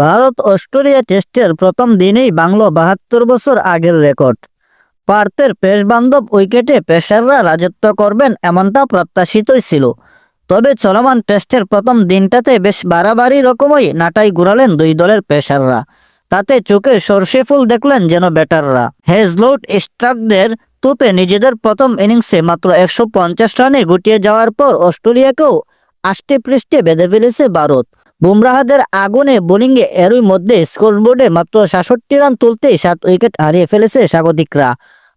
Bharat Australia টেস্টের প্রথম দিনেই বাংলো বাহাত্তর বছর আগের রেকর্ড। পার্থের পেশ বান্ধব উইকেটে পেসাররা রাজত্ব করবেন এমনটা প্রত্যাশিতই ছিল। তবে চলমান টেস্টের প্রথম দিনটাতে বেশ বাড়াবাড়ি রকমই নাটাই ঘুরালেন দুই দলের পেশাররা তাতে চোখে সর্ষে ফুল দেখলেন যেন ব্যাটাররা। হেজলোট স্ট্রাকদের তুপে নিজেদের প্রথম ইনিংসে মাত্র একশো পঞ্চাশ রানে গুটিয়ে যাওয়ার পর অস্ট্রেলিয়াকেও আষ্টে পৃষ্ঠে বেঁধে ফেলেছে ভারত। বুমরাহাদের আগুনে বোলিংয়ে এরই মধ্যে স্কোরবোর্ডে মাত্র সাতষট্টি রান তুলতেই সাত উইকেট হারিয়ে ফেলেছে স্বাগতিকরা।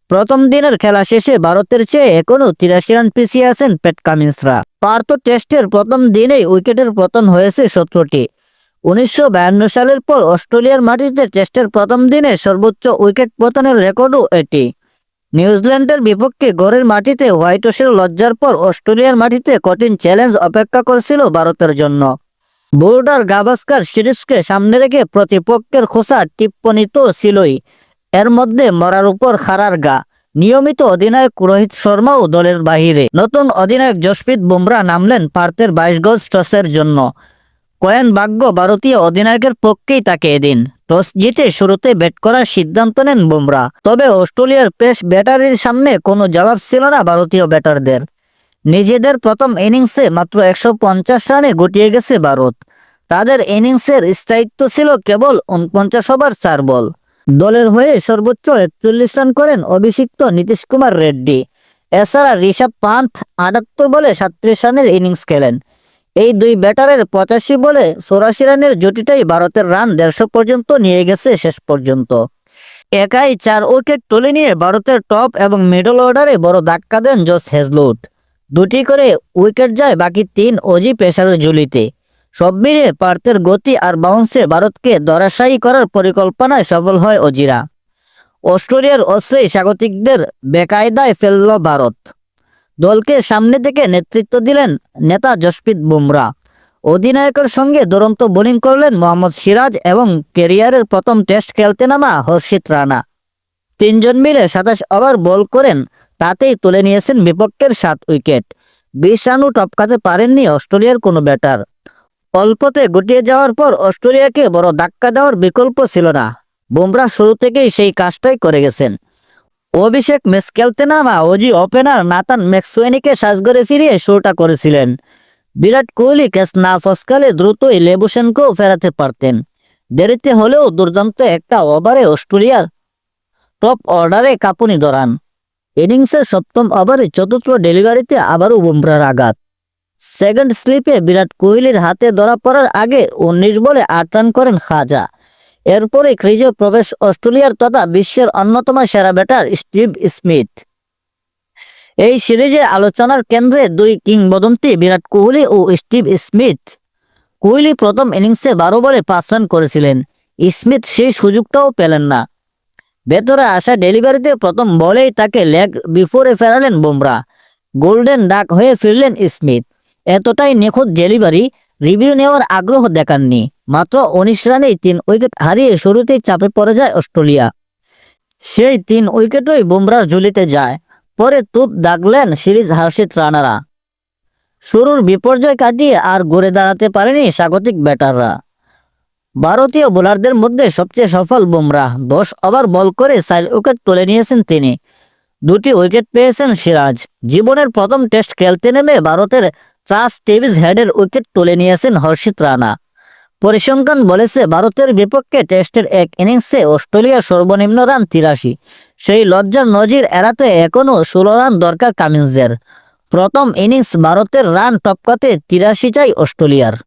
প্রথম দিনের খেলা শেষে ভারতের চেয়ে এখনও তিরাশি রান পিছিয়ে আছেন প্যাট কামিন্সরা। পার্থ টেস্টের প্রথম দিনেই উইকেটের পতন হয়েছে সতেরোটি। উনিশশো সালের পর অস্ট্রেলিয়ার মাটিতে টেস্টের প্রথম দিনে সর্বোচ্চ উইকেট পতনের রেকর্ডও এটি। নিউজিল্যান্ডের বিপক্ষে গড়ের মাটিতে হোয়াইট হাউসের লজ্জার পর অস্ট্রেলিয়ার মাটিতে কঠিন চ্যালেঞ্জ অপেক্ষা করছিল ভারতের জন্য। বোর্ডার গাভাস্কার সিরিজকে সামনে রেখে প্রতিপক্ষের খোসা টিপ্পণী তো ছিলই। এর মধ্যে মরার উপর খারার গা। নিয়মিত অধিনায়ক রোহিত শর্মাও দলের বাহিরে। নতুন অধিনায়ক জসপ্রীত বুমরা নামলেন পার্থের বাইশ গজ টসের জন্য। কয়েন ভাগ্য ভারতীয় অধিনায়কের পক্ষেই তাকে এদিন। টস জিতে শুরুতে ব্যাট করার সিদ্ধান্ত নেন বুমরা। তবে অস্ট্রেলিয়ার পেস ব্যাটারির সামনে কোনো জবাব ছিল না ভারতীয় ব্যাটারদের। নিজেদের প্রথম ইনিংসে মাত্র একশো পঞ্চাশ রানে গটিয়ে গেছে ভারত। তাদের ইনিংসের স্থায়িত্ব ছিল কেবল উনপঞ্চাশ ওভার চার বল। দলের হয়ে সর্বোচ্চ একচল্লিশ রান করেন অভিষিক্ত নীতিশ কুমার রেড্ডি। এছাড়া ঋষভ পান্থ আটাত্তর বলে সাতত্রিশ রানের ইনিংস খেলেন। এই দুই ব্যাটারের পঁচাশি বলে চৌরাশি রানের জুটিটাই ভারতের রান দেড়শো পর্যন্ত নিয়ে গেছে শেষ পর্যন্ত। একাই চার উইকেট তুলে নিয়ে ভারতের টপ এবং মিডল অর্ডারে বড় ধাক্কা দেন জস হেজলুট। দুটি করে উইকেট যায় বাকি তিন অজি পেশারের ঝুলিতে। সব মিলিয়ে পার্থের গতি আর বাউন্সে ভারতকে দরাশায়ী করার পরিকল্পনায় সফল হয় অজিরা অস্ট্রেলিয়ার অশ্রেয় স্বাগতিকদের বেকায়দায় ফেলল ভারত। দলকে সামনে থেকে নেতৃত্ব দিলেন নেতা জসপ্রীত বুমরা। অধিনায়কের সঙ্গে দুরন্ত বোলিং করলেন মোহাম্মদ সিরাজ এবং কেরিয়ারের প্রথম টেস্ট খেলতে নামা হর্ষিত রানা। তিনজন মিলে সাতাশ ওভার বল করেন তাতেই তুলে নিয়েছেন বিপক্ষের সাত উইকেট। বিশ রানও টপকাতে পারেননি অস্ট্রেলিয়ার কোনো ব্যাটার। অল্পতে গুটিয়ে যাওয়ার পর অস্ট্রেলিয়াকে বড় ধাক্কা দেওয়ার বিকল্প ছিল না। বুমরা শুরু থেকেই সেই কাজটাই করে গেছেন। অভিষেক ম্যাচ খেলতে নামা অজি ওপেনার নাতান ম্যাক্সওয়েনিকে সাজগরে ফিরিয়ে শুরুটা করেছিলেন। বিরাট কোহলি ক্যাচ না ফসকালে দ্রুতই লেবুসেনকেও ফেরাতে পারতেন। দেরিতে হলেও দুর্দান্ত একটা ওভারে অস্ট্রেলিয়ার টপ অর্ডারে কাপুনি ধরান। ইনিংসের সপ্তম ওভারে চতুর্থ ডেলিভারিতে আবারও বুমরার আঘাত। সেকেন্ড স্লিপে বিরাট কোহলির হাতে ধরা পড়ার আগে উনিশ বলে আট রান করেন খাজা। এরপরে ক্রিজে প্রবেশ অস্ট্রেলিয়ার তথা বিশ্বের অন্যতম সেরা ব্যাটার স্টিভ স্মিথ। এই সিরিজে আলোচনার কেন্দ্রে দুই কিংবদন্তি বিরাট কোহলি ও স্টিভ স্মিথ। কোহলি প্রথম ইনিংসে বারো বলে পাঁচ রান করেছিলেন। স্মিথ সেই সুযোগটাও পেলেন না। ভেতরে আসা ডেলিভারিতে প্রথম বলেই তাকে লেগ বিফোরে ফেরালেন বুমরা। গোল্ডেন ডাক হয়ে ফিরলেন স্মিথ। এতটাই নিখুঁত ডেলিভারি, রিভিউ নেওয়ার আগ্রহ দেখাননি। মাত্র উনিশ রানেই তিন উইকেট হারিয়ে শুরুতেই চাপে পড়ে যায় অস্ট্রেলিয়া। সেই তিন উইকেটই বুমরার ঝুলিতে যায়। পরে তুপ দাগলেন সিরিজ হার্ষিত রানারা শুরুর বিপর্যয় কাটিয়ে আর ঘুরে দাঁড়াতে পারেনি স্বাগতিক ব্যাটাররা। ভারতীয় বোলারদের মধ্যে সবচেয়ে সফল বুমরা দশ ওভার বল করে চার উইকেট তুলে নিয়েছেন তিনি। দুটি উইকেট পেয়েছেন সিরাজ। জীবনের প্রথম টেস্ট খেলতে নেমে ভারতের চাষ টেভিস হেডের উইকেট তুলে নিয়েছেন হর্ষিত রানা। পরিসংখ্যান বলেছে, ভারতের বিপক্ষে টেস্টের এক ইনিংসে অস্ট্রেলিয়ার সর্বনিম্ন রান তিরাশি। সেই লজ্জার নজির এড়াতে এখনও ষোলো রান দরকার কামিন্সের। প্রথম ইনিংস ভারতের রান টপকাতে তিরাশি চাই অস্ট্রেলিয়ার।